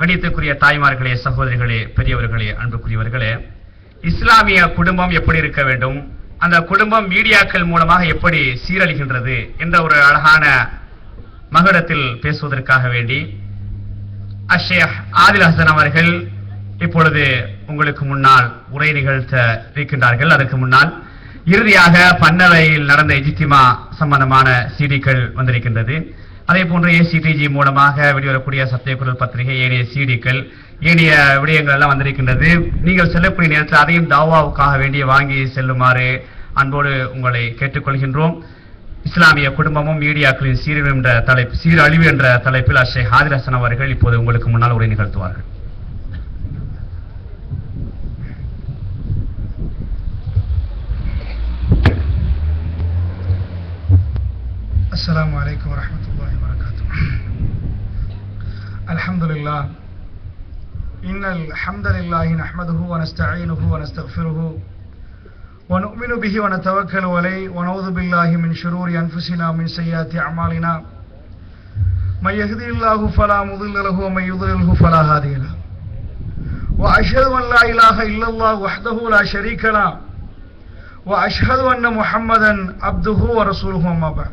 கணித்துக்குரிய தாய்மார்களே சகோதரிகளே பெரியவர்களே அன்புக்குரியவர்களே இஸ்லாமிய குடும்பம் எப்படி இருக்க வேண்டும்? அந்த குடும்பம் மீடியாக்கள் மூலமாக எப்படி சீரழிகின்றது என்ற ஒரு அழகான மகுடத்தில் பேசுவதற்காக வேண்டி அஷேக் ஆதில் ஹசன் அவர்கள் இப்பொழுது உங்களுக்கு முன்னால் உரை நிகழ்த்த இருக்கின்றார்கள். அதற்கு முன்னால் இறுதியாக பன்னவையில் நடந்த எஜித்திமா சம்பந்தமான சீடிக்கள் வந்திருக்கின்றது. அதே போன்று ஏசிடிஜி மூலமாக வெளிவரக்கூடிய சத்தியக்குரல் பத்திரிகை ஏனைய சீடிக்கள் ஏனைய விடயங்கள் எல்லாம் வந்திருக்கின்றது. நீங்கள் செல்லக்கூடிய நேரத்தில் அதையும் தாவாவுக்காக வேண்டிய வாங்கி செல்லுமாறு அன்போடு உங்களை கேட்டுக்கொள்கின்றோம். இஸ்லாமிய குடும்பமும் மீடியாக்களின் சீரழிவு என்ற தலைப்பு சீரழிவு என்ற தலைப்பில் அஷே ஹாதிரசன் அவர்கள் இப்போது உங்களுக்கு முன்னால் உரை நிகழ்த்துவார்கள். அஸ்லாம் வலைக்கம் வரமத்துல الحمد لله إن الحمد لله نحمده ونستعينه ونستغفره ونؤمن به ونتوكل عليه ونعوذ بالله من شرور أنفسنا ومن سيئات أعمالنا. من يهدي الله فلا مضل له ومن يضلله فلا هادي له. وأشهد أن لا إله إلا الله وحده لا شريك له. وأشهد أن محمدا عبده ورسوله أما بعد.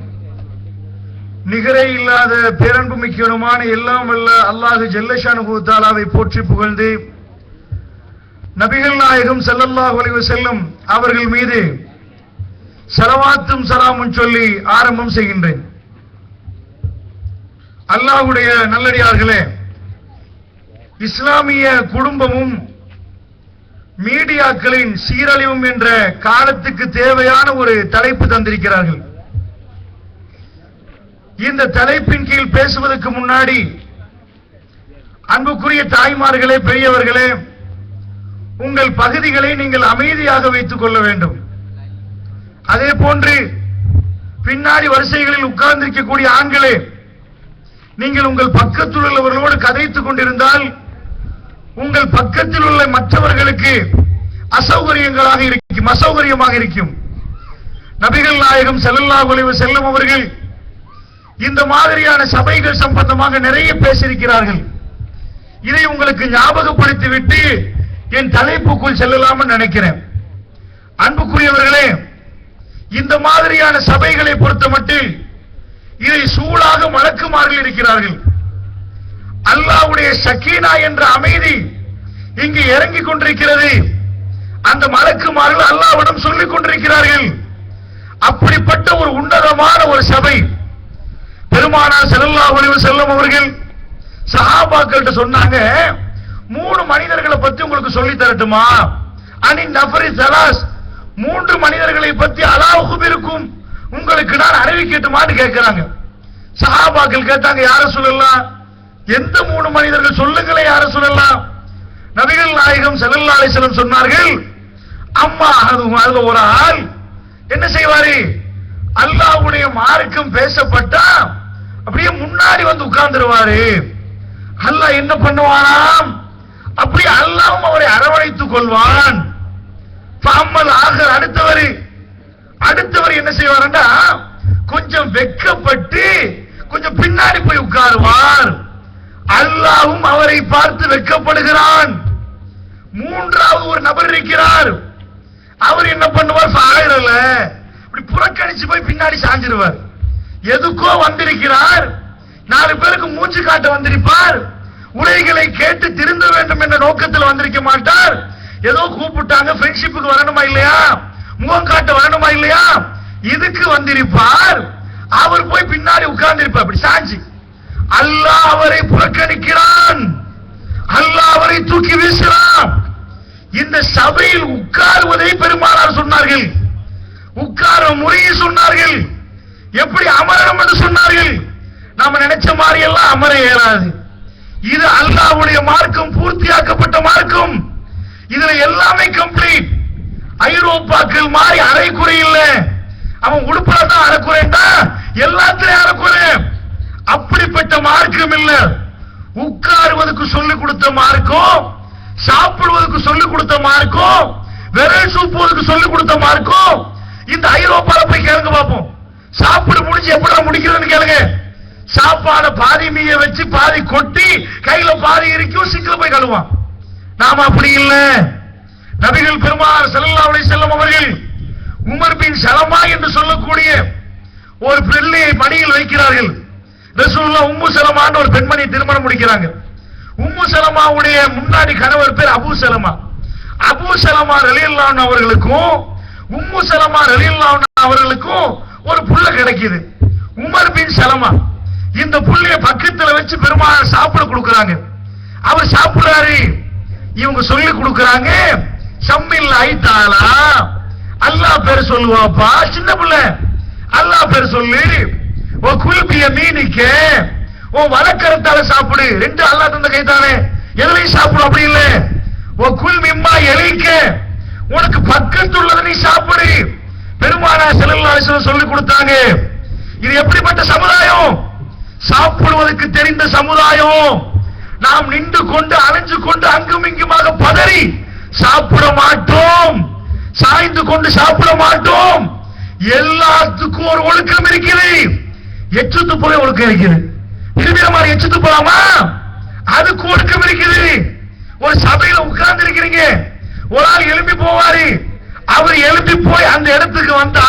நிகரே இல்லாத பேரன்பு மிக்கனுமான எல்லாம் வல்ல அல்லாஹு ஜல்லஷானு தாலாவை போற்றி புகழ்ந்து நபிகள் நாயகம் செல்லல்லாஹ் ஒலிவு செல்லும் அவர்கள் மீது சலவாத்தும் சலாமும் சொல்லி ஆரம்பம் செய்கின்றேன். அல்லாஹ்வுடைய நல்லடியார்களே இஸ்லாமிய குடும்பமும் மீடியாக்களின் சீரழிவும் என்ற காலத்துக்கு தேவையான ஒரு தலைப்பு தந்திருக்கிறார்கள். இந்த தலைப்பின் கீழ் பேசுவதற்கு முன்னாடி அன்புக்குரிய தாய்மார்களே பெரியவர்களே உங்கள் பகுதிகளை நீங்கள் அமைதியாக வைத்துக் கொள்ள வேண்டும். அதே போன்று பின்னாடி வரிசைகளில் உட்கார்ந்திருக்கக்கூடிய ஆண்களே நீங்கள் உங்கள் பக்கத்தில் உள்ளவர்களோடு கதைத்துக் கொண்டிருந்தால் உங்கள் பக்கத்தில் உள்ள மற்றவர்களுக்கு அசௌகரியங்களாக இருக்கும் அசௌகரியமாக இருக்கும். நபிகள் நாயகம் செல்லல்லா அலைஹி செல்லும் அவர்கள் இந்த மாதிரியான சபைகள் சம்பந்தமாக நிறைய பேசியிருக்கிறார்கள். இதை உங்களுக்கு ஞாபகப்படுத்திவிட்டு என் தலைப்புக்குள் செல்லலாம்னு நினைக்கிறேன். அன்புக்குரியவர்களே இந்த மாதிரியான சபைகளை பொறுத்தமட்டில் இதை சூழாக மலக்குமார்கள் இருக்கிறார்கள். அல்லாஹ்வுடைய சக்கீனா என்ற அமைதி இங்கு இறங்கிக் கொண்டிருக்கிறது. அந்த மலக்குமார்கள் அல்லாவிடம் சொல்லிக் கொண்டிருக்கிறார்கள். அப்படிப்பட்ட ஒரு உன்னதமான ஒரு சபை. பெருமானார் ஸல்லல்லாஹு அலைஹி செல்லும் அவர்கள் சஹாபாக்கள்கிட்ட சொன்னாங்க மூணு மனிதர்களை பத்தி உங்களுக்கு சொல்லி தரட்டுமா? அனி நபரி சலாஸ். மூன்று மனிதர்களை பத்தி அலாவுக்கும் இருக்கும் உங்களுக்கு நான் அறிவிக்கட்டுமான்னு கேட்கிறாங்க சஹாபாக்கள் கேட்டாங்க யார சொல்லலாம் எந்த மூணு மனிதர்கள்? சொல்லுங்களே யார சொல்லலாம் நபிகள் நாயகம் செல்லல்லா அலிசலம் சொன்னார்கள் அம்மா அதுல ஒரு ஆள். என்ன செய்வாரு? அல்லாஹ்வுடைய மார்க்கம் பேசப்பட்டா அப்படியே முன்னாடி வந்து உட்கார்ந்துருவாரு. அல்லாஹ் என்ன பண்ணுவாராம் அப்படி அல்லாவும் அவரை அரவணைத்துக் கொள்வான். பாம்பல் ஆகர் அடுத்தவர். அடுத்தவர் என்ன செய்வாருன்னா கொஞ்சம் வெக்கப்பட்டு கொஞ்சம் பின்னாடி போய் உட்காருவார். அல்லாவும் அவரை பார்த்து வெக்கப்படுகிறான். மூன்றாவது ஒரு நபர் இருக்கிறார். அவர் என்ன பண்ணுவார்? சாயிரல. இப்படி புறக்கணிச்சு போய் பின்னாடி சாஞ்சிருவார். எதுக்கோ வந்திருக்கிறார். நாலு பேருக்கு மூச்சு காட்ட வந்திருப்பார். உரைகளை கேட்டு திருந்த வேண்டும் என்ற நோக்கத்தில் வந்திருக்க மாட்டார். ஏதோ கூப்பிட்டாங்க ஃப்ரெண்ட்ஷிப்புக்கு வரணுமா இல்லையா? முகம் காட்ட வரணுமா இல்லையா? இதுக்கு வந்திருப்பார். அவர் போய் பின்னாடி உட்கார்ந்து இருப்பார் அப்படி சாஞ்சி. அல்லாஹ் அவரை புறக்கணிக்கிறான். அல்லாஹ் அவரை தூக்கி வீசுகிறான். இந்த சபையில் உட்காருவதை பெருமானார் சொன்னார்கள். உட்கார முறையை சொன்னார்கள். எப்படி அமரணும் என்று சொன்னார்கள்? நாம நினைச்ச மாதிரி எல்லாம் அமர இயலாது. இது அல்லாவுடைய மார்க்கம் பூர்த்தியாக்கப்பட்ட மார்க்கம். இதுல எல்லாமே கம்ப்ளீட் ஐரோப்பாக்கள் மாதிரி அரைக்குறை இல்ல. அவன் உடுப்புல தான் அரைக்குறைண்டா எல்லாத்திலையும் அரைக்குறை. அப்படிப்பட்ட மார்க்கம் இல்ல. உட்காருவதற்கு சொல்லிக் கொடுத்த மார்க்கம் சாப்பிடுவதற்கு சொல்லிக் கொடுத்த மார்க்கம் விரல் சூப்புவதற்கு சொல்லிக் கொடுத்த மார்க்கம் இந்த ஐரோப்பால போய் கேளுங்க பார்ப்போம். சாப்பிட முடிஞ்சு எப்படா முடிக்கிறதுன்னு கேளுங்க. சாப்பாட பாதி மீய வச்சு பாதி கொட்டி கையில பாதி இருக்கும் சிக்கல போய் கழுவான். நாம அப்படி இல்லை. நபிகள் பெருமாள் ஸல்லல்லாஹு அலைஹி செல்லம் அவர்கள் உமர் பின் சலமா என்று சொல்லக்கூடிய ஒரு பெண்ணை பணியில் வைக்கிறார்கள். ரசூலுல்லாஹ் உம்மு சலமான்னு ஒரு பெண்மணி திருமணம் முடிக்கிறாங்க. உம்மு சலமாவுடைய முன்னாடி கணவர் பேர் அபு சலமா அபு சலமா ரலியல்லாஹு அவர்களுக்கும் உம்மு சலமா ரலியல்லாஹு அவர்களுக்கும் ஒரு புள்ள கிடைக்குது. Umar bin Salama. இந்த புள்ளைய பக்கத்துல வச்சு பெருமாள் சாப்பிட கொடுக்கறாங்க. அவர் சாப்பிடுறாரு. இவங்க சொல்லி கொடுக்கறாங்க சம்மில் ஐத்தாளா? அல்லாஹ் பேர் சொல்லுவாப்பா சின்ன பிள்ளை. அல்லாஹ் பேர் சொல்லு ஓ குல்பிய மீனிக்க ஓ வழக்கரத்தால சாப்பிடு. ரெண்டு அல்லாஹ் தந்த கைத்தானே. எதுலையும் சாப்பிடு அப்படி இல்லை. ஓ குல் மிம்மா எலிக்க உனக்கு பக்கத்துள்ளதை நீ சாப்பிடு. பெருமானா செல்லல்லாசன் சொல்லி கொடுத்தாங்க. இது எப்படிப்பட்ட சமுதாயம்? சாப்பிடுவதற்கு தெரிந்த சமுதாயம். நாம் நின்று கொண்டு அலைஞ்சு கொண்டு அங்கும் இங்குமாக பதறி சாப்பிட மாட்டோம். சாய்ந்து கொண்டு சாப்பிட மாட்டோம். எல்லாத்துக்கும் ஒரு ஒழுக்கம் இருக்குது எச்சு துப்புல ஒழுக்கம் இருக்குது இருக்கிற மாதிரி எச்சு துப்பலாமா அதுக்கு ஒழுக்கம் இருக்குது ஒரு சபையில உட்கார்ந்து இருக்கிறீங்க ஒரு ஆள் எழுப்பி போவாரு. அவர் எழுப்பி போய் அந்த இடத்துக்கு வந்தா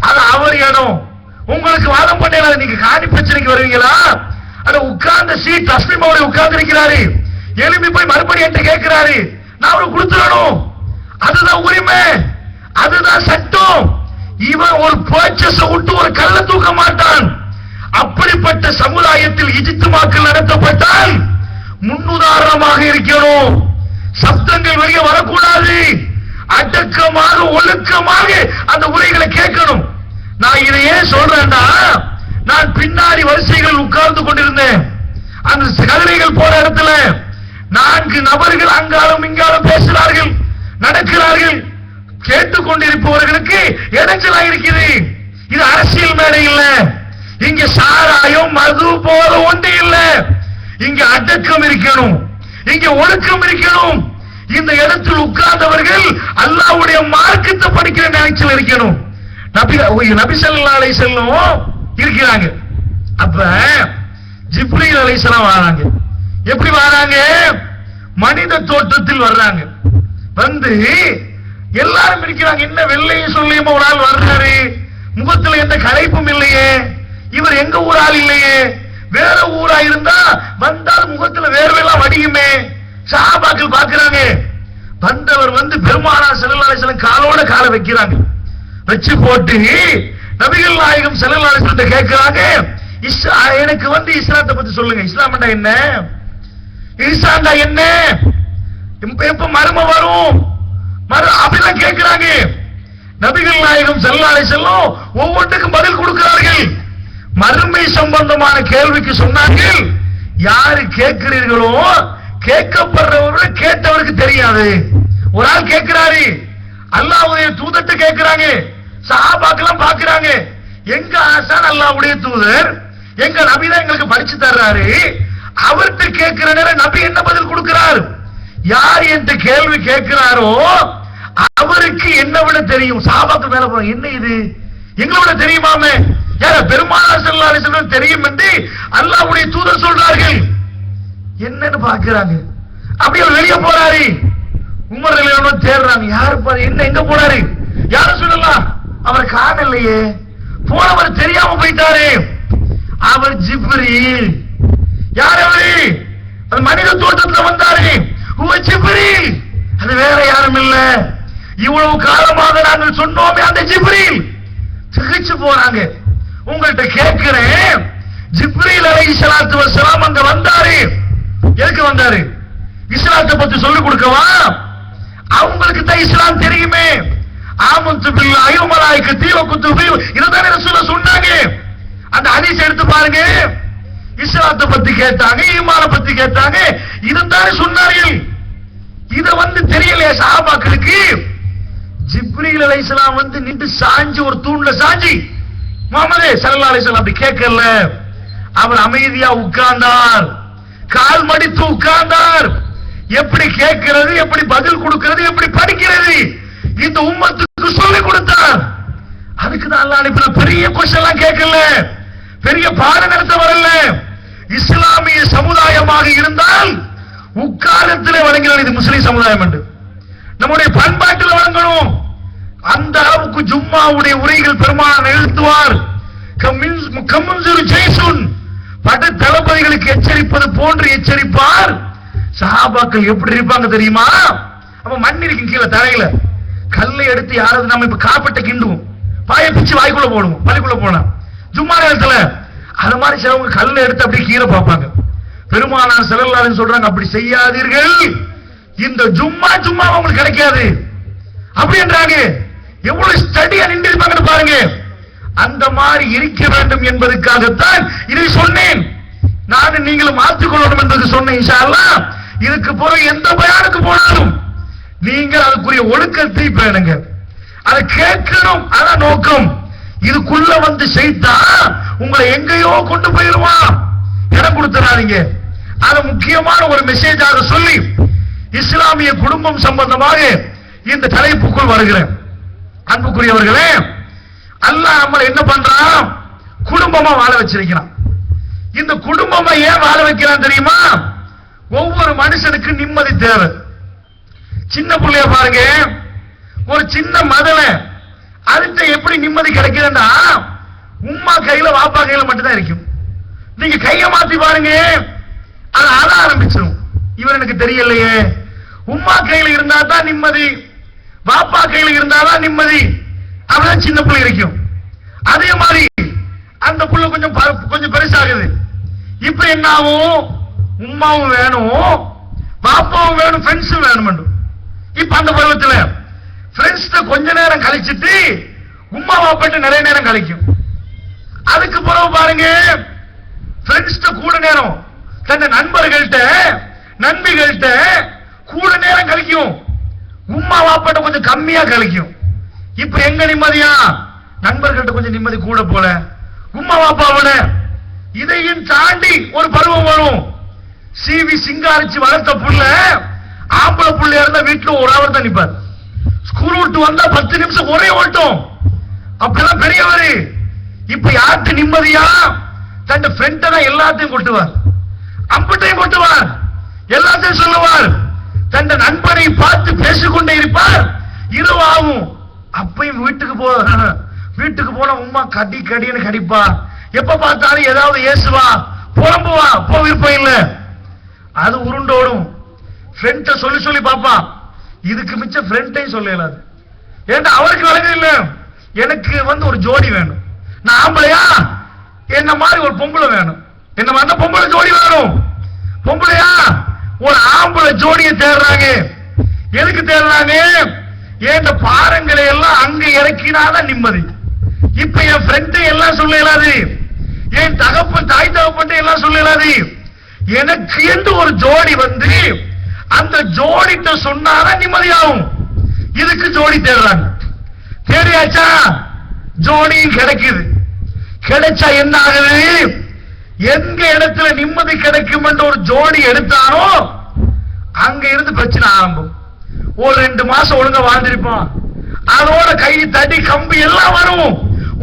அது அவர் இடம். உங்களுக்கு வாதம் பண்ணல நீங்க காணி பிரச்சனைக்கு வருவீங்களா? அது உட்கார்ந்த சீட் லட்சுமி அவரை உட்கார்ந்து இருக்கிறாரு எழுப்பி போய் மறுபடியும் என்கிட்ட கேட்கிறாரு. நான் அவருக்கு கொடுத்துடணும். அதுதான் உரிமை. அதுதான் சட்டம். இவன் ஒரு பர்ச்சேஸ் விட்டு ஒரு கல்ல தூக்க மாட்டான். அப்படிப்பட்ட சமுதாயத்தில் இஜித்துமாக்கள் நடத்தப்பட்டால் முன்னுதாரணமாக இருக்கணும். சப்தங்கள் வெளியே வரக்கூடாது. அடக்கமாக ஒழுக்கமாக அந்த உரைகளை கேட்கணும். நான் இதை ஏன் சொல்றேன்னா நான் பின்னாடி வரிசைகள் உட்கார்ந்து கொண்டிருந்தேன். அந்த கதிரைகள் போற இடத்துல நான்கு நபர்கள் அங்காலும் இங்காலும் பேசுகிறார்கள் நடக்கிறார்கள். கேட்டுக்கொண்டிருப்பவர்களுக்கு இடைஞ்சலா இருக்குது இது அரசியல் மேடை இல்ல. இங்க சாராயம் மது போல ஒன்று இல்ல. இங்க அடக்கம் இருக்கணும். இங்க ஒழுக்கம் இருக்கணும். இந்த இடத்தில் உட்கார்ந்தவர்கள் அல்லாவுடைய மார்க்கத்தை படிக்கிற நினைச்சல் இருக்கணும். நபி நபி ஸல்லல்லாஹு அலை செல்லும் இருக்கிறாங்க. அப்ப ஜிப்ரீல் அலைசலாம் வராங்க. எப்படி வராங்க? மனித தோட்டத்தில் வர்றாங்க. வந்து எல்லாரும் இருக்கிறாங்க என்ன வெள்ளையும் சொல்லியும் ஒரு ஆள் வர்றாரு? முகத்துல எந்த களைப்பும் இல்லையே. இவர் எங்க ஊரால் இல்லையே. வேற ஊரா இருந்தா வந்தால் முகத்துல வேர்வெல்லாம் வடியுமே. சாபாக்கள் பாக்குறாங்க வந்தவர் வந்து பெருமானா செல்லலாசலம் காலோட காலை வைக்கிறாங்க. வச்சு போட்டு நபிகள் நாயகம் செல்லலாசலத்தை கேட்கிறாங்க எனக்கு வந்து இஸ்லாத்தை பத்தி சொல்லுங்க. இஸ்லாம்டா என்ன? ஈசாண்டா என்ன? எப்ப- மரும வரும்? மறு அப்படிலாம் கேட்கிறாங்க. நபிகள் நாயகம் செல்லாலை செல்லும் ஒவ்வொன்றுக்கும் பதில் கொடுக்கிறார்கள். மறுமை சம்பந்தமான கேள்விக்கு சொன்னார்கள். யாரு கேட்கிறீர்களோ கேட்கப்படுறவர்கள் கேட்டவருக்கு தெரியாது. ஒரு ஆள் கேட்கிறாரு அல்லாவுடைய தூதத்தை கேட்கிறாங்க சஹாபாக்கெல்லாம் பாக்குறாங்க எங்க ஆசான் அல்லாவுடைய தூதர் எங்க நபிதான் எங்களுக்கு படிச்சு தர்றாரு அவர்கிட்ட கேட்கிற நேரம் நபி என்ன பதில் கொடுக்கிறார்? யார் என்ற கேள்வி கேட்கிறாரோ அவருக்கு என்ன விட தெரியும். சாபாக்கு மேல போறோம் என்ன இது? எங்களோட தெரியுமாமே? யார பெருமாள் செல்லாரி அலைஹி தெரியும் என்று அல்லாவுடைய தூதர் சொல்றார்கள். என்னன்னு பாக்குறாங்க அப்படியே வெளியே போறாரு. உமர் நிலையம் தேடுறாங்க. யாரு பாரு என்ன எங்க போனாரு யாரும் சொல்லலாம்? அவர் காணலையே. போனவர் தெரியாம போயிட்டாரு. அவர் ஜிப்ரி யார் அவரு? அது மனித தோட்டத்தில் வந்தாரு. உவ ஜிப்ரி அது வேற யாரும் இவ்வளவு காலமாக நாங்கள் சொன்னோமே அந்த ஜிப்ரி திகைச்சு போறாங்க. உங்கள்கிட்ட கேட்கிறேன். ஜிப்ரீல் அலைஹிஸ்ஸலாத்து வசலாம் அங்க வந்தாரு. எதுக்கு வந்தாரு? இஸ்லாத்தை பத்தி சொல்லிக் கொடுக்கவா? அவங்களுக்கு தான் இஸ்லாம் தெரியுமே. ஆமந்து பில்லாஹி தீவ மலாயிகத்தி வ குத்துபி. இதுதானே ரசூலுல்லாஹ் சொன்னாங்க. அந்த ஹதீஸ் எடுத்து பாருங்க. இஸ்லாத்தை பத்தி கேட்டாங்க ஈமான பத்தி கேட்டாங்க. இதுதானே சொன்னார்கள். இத வந்து தெரியலையா சஹாபாக்களுக்கு. ஜிப்ரீல் இஸ்லாம் வந்து நின்று சாஞ்சு ஒரு தூண்ல சாஞ்சி முகமது சல்லா அலைஹி வஸல்லம் அப்படி கேட்கல. அவர் அமைதியா உட்கார்ந்தார். கால் மடித்து உட்கார்ந்தார். எப்படி கேட்கிறது எப்படி பதில் கொடுக்கிறது எப்படி படிக்கிறது இந்த உம்மத்துக்கு சொல்லிக் கொடுத்தார். அதுக்கு தான் அல்லாஹ் அனுப்பின பெரிய கொஸ்டின் கேட்கல. பெரிய பாட நடத்த வரல. இஸ்லாமிய சமுதாயமாக இருந்தால் உட்காரத்தில் வழங்கினால் இது முஸ்லீம் சமுதாயம் என்று. நம்முடைய பண்பாட்டில் வழங்கணும். அந்த அளவுக்கு ஜும்மாவுடைய உரைகள் பெருமான் எழுத்துவார். கம்முன்சிறு ஜெய்சுன். பட தளபதிகளுக்கு எச்சரிப்பது போன்று எச்சரிப்பார். சஹாபாக்கள் எப்படி இருப்பாங்க தெரியுமா? அப்ப மண் இருக்கு கீழே தரையில. கல்லை எடுத்து யாராவது நம்ம இப்ப காப்பட்டை கிண்டுவோம். பாய பிச்சு வாய்க்குள்ள போடுவோம் பள்ளிக்குள்ள போனா ஜும்மா நேரத்துல அது மாதிரி சிலவங்க கல்லை எடுத்து அப்படியே கீழே பார்ப்பாங்க. பெருமானார் செல்லல்லாருன்னு சொல்றாங்க அப்படி செய்யாதீர்கள். இந்த ஜும்மா ஜும்மா உங்களுக்கு கிடைக்காது. அப்படின்றாங்க எவ்வளவு ஸ்டடியா நின்றிருப்பாங்கன்னு பாருங்க. அந்த மாதிரி இருக்க வேண்டும் என்பதற்காகத்தான் இதை சொன்னேன். நானும் நீங்களும் மாற்றிக்கொள்ளணும் என்பது சொன்னேன் இதுக்கு பிறகு எந்த பயானுக்கு போனாலும் நீங்கள் அதுக்குரிய ஒழுக்கத்தை பேணுங்க அதை கேட்கணும் அதான் நோக்கம். இதுக்குள்ள வந்து செய்தா உங்களை எங்கேயோ கொண்டு போயிருவான் இடம் கொடுத்துறாதீங்க. அது முக்கியமான ஒரு மெசேஜாக சொல்லி இஸ்லாமிய குடும்பம் சம்பந்தமாக இந்த தலைப்புக்குள் வருகிறேன். அன்புக்குரியவர்களே அல்லாஹ் நம்மளை என்ன பண்றான்? குடும்பமா வாழ வச்சிருக்கிறான். இந்த குடும்பமா ஏன் வாழ வைக்கிறான் தெரியுமா? ஒவ்வொரு மனுஷனுக்கு நிம்மதி தேவை. சின்ன பிள்ளைய பாருங்க. ஒரு சின்ன மதலை அதுக்கு எப்படி நிம்மதி கிடைக்குதுன்னா உம்மா கையில வாப்பா கையில மட்டும்தான் இருக்கும். நீங்க கைய மாத்தி பாருங்க. அது அழ ஆரம்பிச்சிடும் இவர் எனக்கு தெரியலையே. உம்மா கையில இருந்தா தான் நிம்மதி. பாப்பா கையில இருந்தாதான் நிம்மதி. அப்படிதான் சின்ன பிள்ளை இருக்கும் அதே மாதிரி அந்த புள்ள கொஞ்சம் ப- கொஞ்சம் பெருசாகுது. இப்ப என்ன ஆகும்? உம்மாவும் வேணும் பாப்பாவும் வேணும் ஃப்ரெண்ட்ஸும் வேணும் இப்ப அந்த பருவத்துல ஃப்ரெண்ட்ஸ் கொஞ்ச நேரம் கழிச்சிட்டு உம்மா பாப்பாட்ட நிறைய நேரம் கழிக்கும். அதுக்கு பிறகு பாருங்க ஃப்ரெண்ட்ஸ் கூட நேரம் தன்னை நண்பர்கள்ட்ட நண்பிகள்கிட்ட கூட நேரம் கழிக்கும். உமா பாப்பாட்ட கொஞ்சம் கம்மியா கழிக்கும். இப்ப எங்க நிம்மதியா? நண்பர்கள்ட்ட கொஞ்சம் நிம்மதி கூட போல. உம்மா பாப்பாவோட இதையும் தாண்டி ஒரு பருவம் வரும். சிவி சிங்காரிச்சு வளர்த்த புள்ள ஆம்பளை புள்ள இருந்தா வீட்டுல ஒரு அவர் தான் நிப்பார். ஸ்கூல் விட்டு வந்தா பத்து நிமிஷம் ஒரே ஓட்டம். அப்பெல்லாம் பெரியவரு. இப்ப யாருக்கு நிம்மதியா? தன் ஃப்ரெண்ட தான் எல்லாத்தையும் கொட்டுவார். அம்பட்டையும் கொட்டுவார். எல்லாத்தையும் சொல்லுவார். தன் நண்பனை பார்த்து பேசிக்கொண்டே இருப்பார். இரவாகும் அப்பயும் வீட்டுக்கு போ வீட்டுக்கு போன உமா கடி கடின்னு கடிப்பா. எப்ப பார்த்தாலும் ஏதாவது ஏசுவா? புலம்புவா போ விருப்பம் இல்ல. அது உருண்டோடும் ஃப்ரெண்ட சொல்லி சொல்லி பாப்பா. இதுக்கு மிச்சம் ஃப்ரெண்டையும் சொல்ல இயலாது ஏன்டா அவருக்கு விளங்க இல்ல? எனக்கு வந்து ஒரு ஜோடி வேணும். நான் ஆம்பளையா? என்ன மாதிரி ஒரு பொம்பளை வேணும்? என்ன மாதிரி? பொம்பளை ஜோடி வேணும். பொம்பளையா? ஒரு ஆம்பளை ஜோடியை தேடுறாங்க. எதுக்கு தேடுறாங்க? ஏன் பாரங்களை எல்லாம் அங்க இறக்கினாதான் நிம்மதி? இப்ப என் ஃப்ரெண்ட் எல்லாம் சொல்ல இயலாது என் தகப்பன் தாய் தகப்பன் எல்லாம் சொல்ல இயலாது எனக்கு என்று ஒரு ஜோடி வந்து அந்த ஜோடிட்ட சொன்னாதான் நிம்மதியாகும். இதுக்கு ஜோடி தேடுறாங்க. தேடியாச்சா? ஜோடியும் கிடைக்குது. கிடைச்சா என்ன ஆகுது எங்க இடத்துல நிம்மதி கிடைக்கும் என்று ஒரு ஜோடி எடுத்தானோ அங்க இருந்து பிரச்சனை ஆரம்பம். ஒரு ரெண்டு மாசம் ஒழுங்கா வாழ்ந்திருப்பான் அதோட கை தடி கம்பி எல்லாம் வரும்.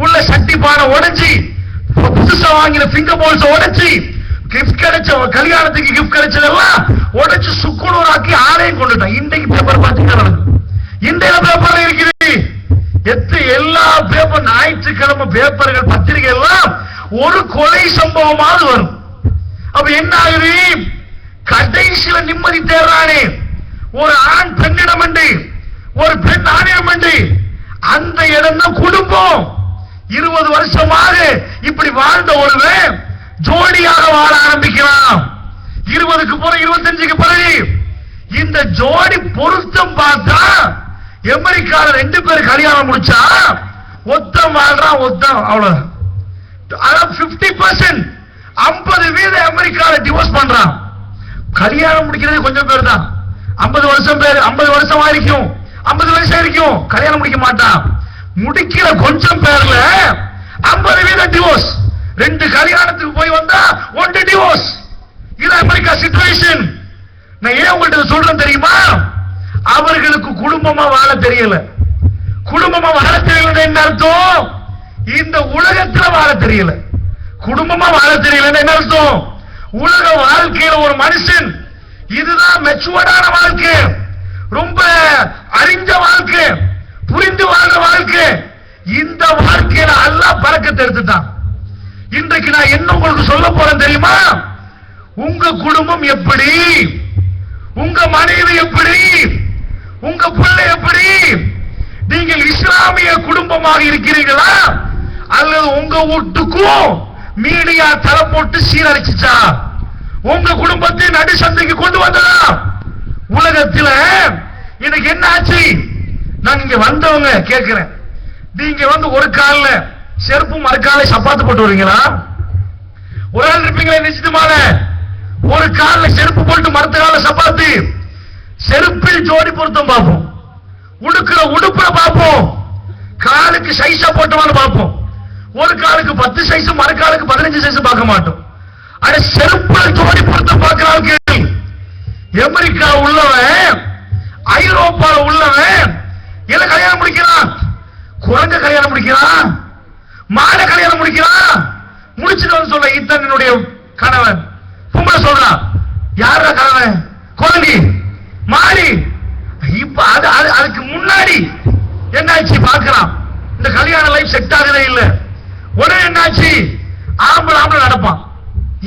உள்ள சட்டி பானை உடைச்சி புதுசா வாங்கின ஃபிங்கர் போல்ஸ் உடைச்சி கிஃப்ட் கிடைச்ச கல்யாணத்துக்கு கிஃப்ட் கிடைச்சதெல்லாம் உடைச்சு சுக்குனூராக்கி ஆலையும் கொண்டுட்டான். இன்றைக்கு பேப்பர் பாத்தீங்கன்னா நடக்கும். இன்றைய இருக்குது? எத்து எல்லா பேப்பர் ஞாயிற்றுக்கிழமை பேப்பர்கள் பத்திரிகை எல்லாம் ஒரு கொலை சம்பவமாவது வரும். அப்ப என்ன ஆகுது? கடைசியில நிம்மதி தேடுறானே. ஒரு ஆண் பெண்ணிடம் அன்றி ஒரு பெண் ஆணையம் அன்றி அந்த இடம் தான் குடும்பம். இருபது வருஷமாக இப்படி வாழ்ந்த ஒருவன் ஜோடியாக வாழ ஆரம்பிக்கலாம் இருபதுக்கு பிறகு இருபத்தஞ்சுக்கு பிறகு இந்த ஜோடி பொருத்தம் பார்த்தா அமெரிக்கால ரெண்டு பேர் கல்யாணம் முடிச்சா ஒத்தம் வாழ்றான் ஒத்தம் அவ்வளவு அதான் பிப்டி பர்சன்ட் ஐம்பது வீத அமெரிக்கால டிவோர்ஸ் பண்றான். கல்யாணம் முடிக்கிறது கொஞ்சம் பேர் தான் ஐம்பது வருஷம் பேர் ஐம்பது வருஷம் ஆയിരിக்கும் ஐம்பது வயசு இருக்கும். கல்யாணம் முடிக்க மாட்டான். முடிக்கிற கொஞ்சம் பேர்ல ஐம்பது வீத டிவோர்ஸ் ரெண்டு கல்யாணத்துக்கு போய் வந்தா ஒன்று டிவோர்ஸ் இது அமெரிக்கா சிச்சுவேஷன் நான் ஏன் உங்கள்கிட்ட சொல்றேன் தெரியுமா? அவர்களுக்கு குடும்பமா வாழ தெரியல. குடும்பமா வாழ தெரியல என்ன அர்த்தம்? இந்த உலகத்துல வாழ தெரியல. குடும்பமா வாழ தெரியல என்ன அர்த்தம்? உலக வாழ்க்கையில ஒரு மனுஷன் இதுதான் மெச்சுவர்டான வாழ்க்கை. ரொம்ப அறிஞ்ச வாழ்க்கை. புரிந்து வாழ்ற வாழ்க்கை. இந்த வாழ்க்கையில அல்லாஹ் பறக்கத்தை எடுத்துட்டான். இன்றைக்கு நான் என்ன உங்களுக்கு சொல்ல போறேன் தெரியுமா? உங்க குடும்பம் எப்படி? உங்க மனைவி எப்படி? உங்க பிள்ளை எப்படி? நீங்கள் இஸ்லாமிய குடும்பமாக இருக்கிறீர்களா? அல்லது உங்க வீட்டுக்கும் மீடியா தலை போட்டு சீரழிச்சுச்சா? உங்க குடும்பத்தை நடு சந்தைக்கு கொண்டு வந்ததா? உலகத்தில் இன்னைக்கு என்ன ஆச்சு? நான் இங்க வந்தவங்க கேட்கிறேன் நீங்க வந்து ஒரு காலில் செருப்பு மறுக்கால சப்பாத்து போட்டு வரீங்களா? ஒரு ஆள் இருப்பீங்களே நிச்சயமான ஒரு காலில் செருப்பு போட்டு மறுத்த கால சப்பாத்து. செருப்பில் ஜோடி பொருத்தம் பார்ப்போம். உடுக்கிற உடுப்புல பார்ப்போம். காலுக்கு சைஸா போட்டவான்னு பார்ப்போம். ஒரு காலுக்கு பத்து சைஸ் மறுக்காலுக்கு பதினஞ்சு சைஸ் பார்க்க மாட்டோம். அட செருப்புல தோடி பொருத்தம் பார்க்கிறாங்க அமெரிக்கா உள்ளவன் ஐரோப்பா உள்ளவன் என்ன கல்யாணம் முடிக்கிறான் குரங்க கல்யாணம் முடிக்கிறான் மாட கல்யாணம் முடிக்கிறான். முடிச்சுட்டு வந்து சொல்ல இத்தன் என்னுடைய கணவன். பொம்பளை சொல்றான் யாரா கணவன்? குரங்கி மாடி இப்ப அது அது- அதுக்கு முன்னாடி என்னாச்சு பார்க்கலாம். இந்த கல்யாண லைஃப் செட் ஆகுதே இல்லை. உடனே என்னாச்சு? ஆம்பளை ஆம்பளை நடப்பான்.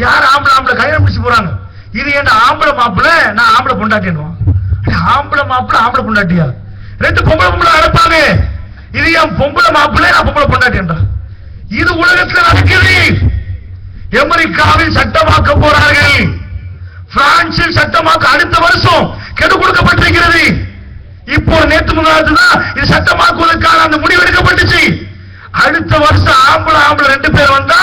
யார் ஆம்பளை ஆம்பளை கல்யாணம் முடிச்சு போறாங்க? இது என்ன ஆம்பளை மாப்பிளை? நான் ஆம்பளை பொண்டாட்டிடுவான் ஆம்பளை மாப்பிளை ஆம்பளை பொண்டாட்டியா? ரெண்டு பொம்பளை பொம்பளை நடப்பாங்க இது என் பொம்பளை மாப்பிள்ள நான் பொம்பளை பொண்டாட்டின்றான் இது உலகத்தில் நடக்குது. அமெரிக்காவில் சட்டமாக்க போறார்கள். பிரான்சில் சட்டமாக்க அடுத்த வருஷம் கெடு கொடுக்கப்பட்டிருக்கிறது. இப்போ நேற்று முன்னாடி தான் இது சட்டமாக்குவதற்கான அந்த முடிவு எடுக்கப்பட்டுச்சு. அடுத்த வருஷம் ஆம்பளை ஆம்பளை ரெண்டு பேர் வந்தா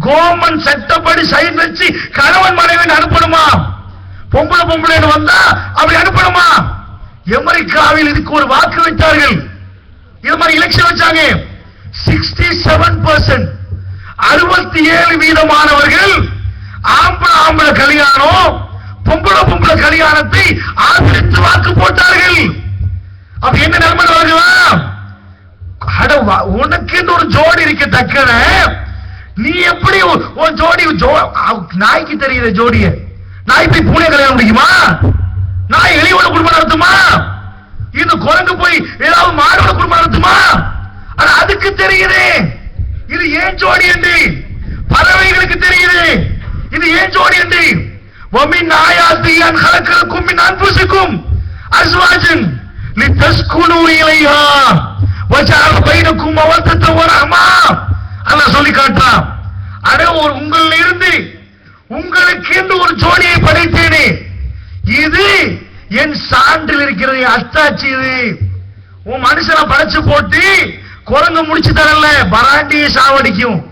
கவர்மெண்ட் சட்டப்படி சைன் வச்சு கணவன் மனைவி அனுப்பணுமா? பொம்பளை பொம்பளைன்னு வந்தா அப்படி அனுப்பணுமா? அமெரிக்காவில் இதுக்கு ஒரு வாக்கு வைத்தார்கள். இது மாதிரி எலெக்ஷன் வச்சாங்க. சிக்ஸ்டி செவன் பர்சன்ட் அறுபத்தி ஏழு வீதமானவர்கள் ஆம்பளை ஆம்பளை கல்யாணம் பொம்பளை பொம்பளை கல்யாணத்தை ஆதரித்து வாக்கு போட்டார்கள். அப்ப என்ன நிலைமை வருகிறா அட வா- உனக்கு ஒரு ஜோடி இருக்க தக்கன. நீ எப்படி உன் ஜோடி நாய்க்கு தெரியுது ஜோடிய. நாய் போய் பூனை கல்யாணம் முடிக்குமா? நாய் எலியோட குடும்பம் நடத்துமா? இது குரங்கு போய் ஏதாவது மாடோட குடும்பம் நடத்துமா? ஆனா அதுக்கு தெரியுது. இது ஏன் ஜோடி என்று? பறவைகளுக்கு தெரியுது. இது ஏன் ஜோடி என்று? ஒமின் நாயாத்தியான் கலக்கலுக்கும் நான் அன்புசுக்கும். அஸ்வாஜன் நீ தஸ்குனு இலையா வஜால் பைனக்கும் அவர்த்தத்தவராமா அல்ல சொல்லி காட்டான் அட ஒரு உங்களில் இருந்து உங்களுக்கு என்று ஒரு ஜோடியை படைத்தேனே. இது என் சான்றில் இருக்கிறது அத்தாச்சு இது. உன் மனுஷனை படைச்சு போட்டு குரங்கு முடிச்சு தரல பராண்டியை சாவடிக்கும்.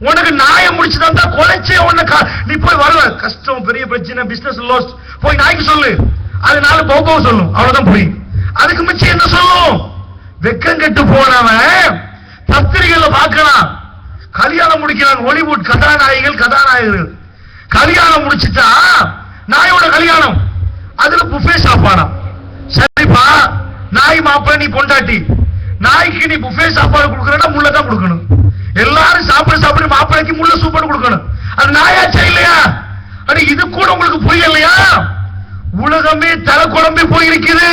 உனக்கு நாயை முடிச்சு தந்தா குலைச்சே உன்னை நீ போய் வரல கஷ்டம் பெரிய பிரச்சனை பிசினஸ் லாஸ் போய் நாய்க்கு சொல்லு. அதனால போகவும் சொல்லும். அவ்வளவுதான் புரியும் அதுக்கு மிச்சம் என்ன சொல்லும்? வெக்கம் கெட்டு போனவன் பத்திரிகையில பார்க்கலாம். கல்யாணம் முடிக்கிறாங்க ஒளிவுட் கதாநாயகிகள் கதாநாயகர்கள். கல்யாணம் முடிச்சிட்டா நாயோட கல்யாணம். அதுல புஃபே சாப்பாடாம் சரிப்பா நாய் மாப்பிள்ளை நீ பொண்டாட்டி. நாய்க்கு நீ புஃபே சாப்பாடு கொடுக்கறனா முள்ள தான் கொடுக்கணும். எல்லாரும் சாப்பிட சாப்பிட மாப்பிளைக்கு முள்ள சூப்பாடு கொடுக்கணும். அது நாயாச்சா இல்லையா? அட இது கூட உங்களுக்கு புரியலையா? உலகமே தலை குழம்பி போயிருக்குது.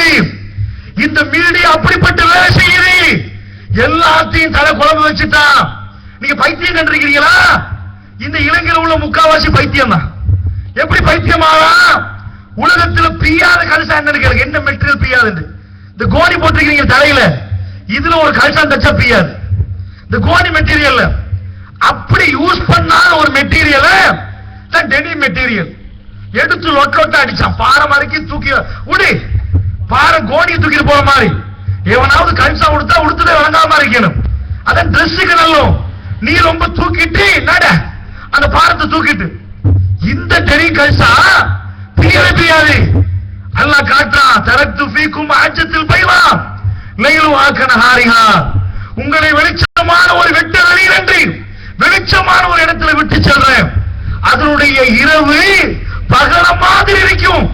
இந்த மீடியா அப்படிப்பட்ட வேலை செய்யுது. எல்லாத்தையும் தலை குழம்பு வச்சுட்டான் நீங்க பைத்தியம் கண்டிருக்கிறீங்களா? இந்த இளைஞர் உள்ள முக்காவாசி பைத்தியம் தான். எப்படி பைத்தியமாகா உலகத்தில் பியாத கலசா என்ன என்ன மெட்டீரியல் பியாது இந்த கோணி போட்டிருக்கீங்க தலையில இதுல ஒரு கலசான் தச்சா பியாது இந்த கோணி மெட்டீரியல் அப்படி யூஸ் பண்ணாத ஒரு மெட்டீரியல் தான் மெட்டீரியல் எடுத்து லொட்ட லொட்ட அடிச்சான். பாறை மறைக்கி தூக்கி உடி. பாறை கோணியை தூக்கிட்டு போற மாதிரி. எவனாவது கல்சா உடுத்தா உடுத்துட்டு வழங்காம இருக்கணும். அதான் ட்ரெஸ்ஸுக்கு நல்லோம். நீ ரொம்ப தூக்கிட்டு என்னட அந்த பாரத்தை தூக்கிட்டு. இந்த டெரி கழிச்சா பிரியவே பிரியாது. அல்லா காட்டா தரத்து பீக்கும் ஆஜத்தில் பைவா. லைலு ஆக்கன ஹாரிஹா. உங்களை வெளிச்சமான ஒரு வெட்ட வெளியில் வெளிச்சமான ஒரு இடத்துல விட்டு செல்றேன். அதனுடைய இரவு பகல மாதிரி இருக்கும்.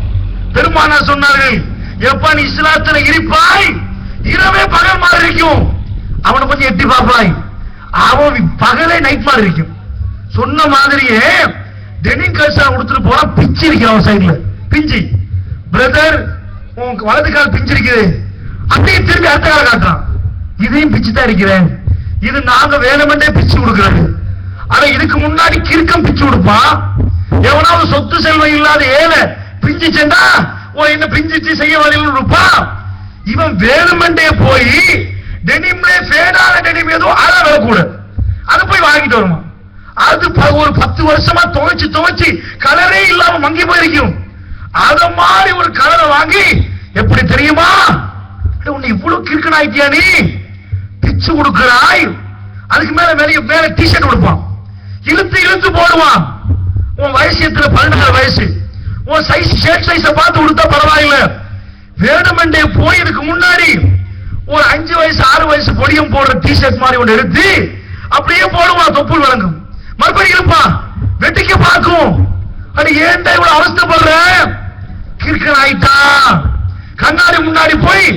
பெருமானா சொன்னார்கள் எப்ப நீ இஸ்லாத்துல இருப்பாய் இரவே பகல் மாதிரி இருக்கும். அவனை கொஞ்சம் எட்டி பார்ப்பாய். அவன் பகலே நைட் மாதிரி இருக்கும். சொன்ன மாதிரியே டெனிங் கல்சா கொடுத்துட்டு போறான் பிச்சு இருக்கிறான் அவன் சைடுல பிஞ்சு. பிரதர் உனக்கு வலது கால் பிஞ்சு இருக்குது அப்படியே திரும்பி அடுத்த கால காட்டுறான். இதையும் பிச்சு தான் இருக்கிறேன். இது நாங்க வேணுமென்றே பிச்சு கொடுக்கறது. ஆனா இதுக்கு முன்னாடி கிறுக்கம் பிச்சு கொடுப்பான். எவனாவது சொத்து செல்வம் இல்லாத ஏழை பிஞ்சு சென்றா ஓ என்ன பிஞ்சிச்சு செய்ய வழியில் இருப்பான். இவன் வேணுமென்றே போய் டெனிம்லே ஃபேடான டெனிம் ஏதோ அதை விலை கூட. அதை போய் வாங்கிட்டு வருவான் அது ப- ஒரு பத்து வருஷமா துவைச்சு துவைச்சு கலரே இல்லாம மங்கி போயிருக்கும். அத மாதிரி ஒரு கலரை வாங்கி எப்படி தெரியுமா? உன்னை இவ்வளவு கிறுக்கனாயிட்டியா நீ? பிச்சு கொடுக்கிறாய். அதுக்கு மேல மேல மேல டிஷர்ட் கொடுப்பான் இழுத்து இழுத்து போடுவான். உன் வயசு எத்தனை? பதினாறு வயசு. உன் சைஸ் ஷேட் சைஸ பார்த்து கொடுத்தா பரவாயில்ல. வேணுமென்றே போய் இதுக்கு முன்னாடி ஒரு அஞ்சு வயசு ஆறு வயசு பொடியும் போடுற டிஷர்ட் மாதிரி ஒன்று எடுத்து அப்படியே போடுவான் தொப்புள் வழங்கும் மறுபடியும் இருப்பான் வெட்டிக்க பார்க்கும். அது ஏன்டா இவ்வளவு அவஸ்தப்படுற கிறுக்கன் ஆயிட்டா கண்ணாடி முன்னாடி போய்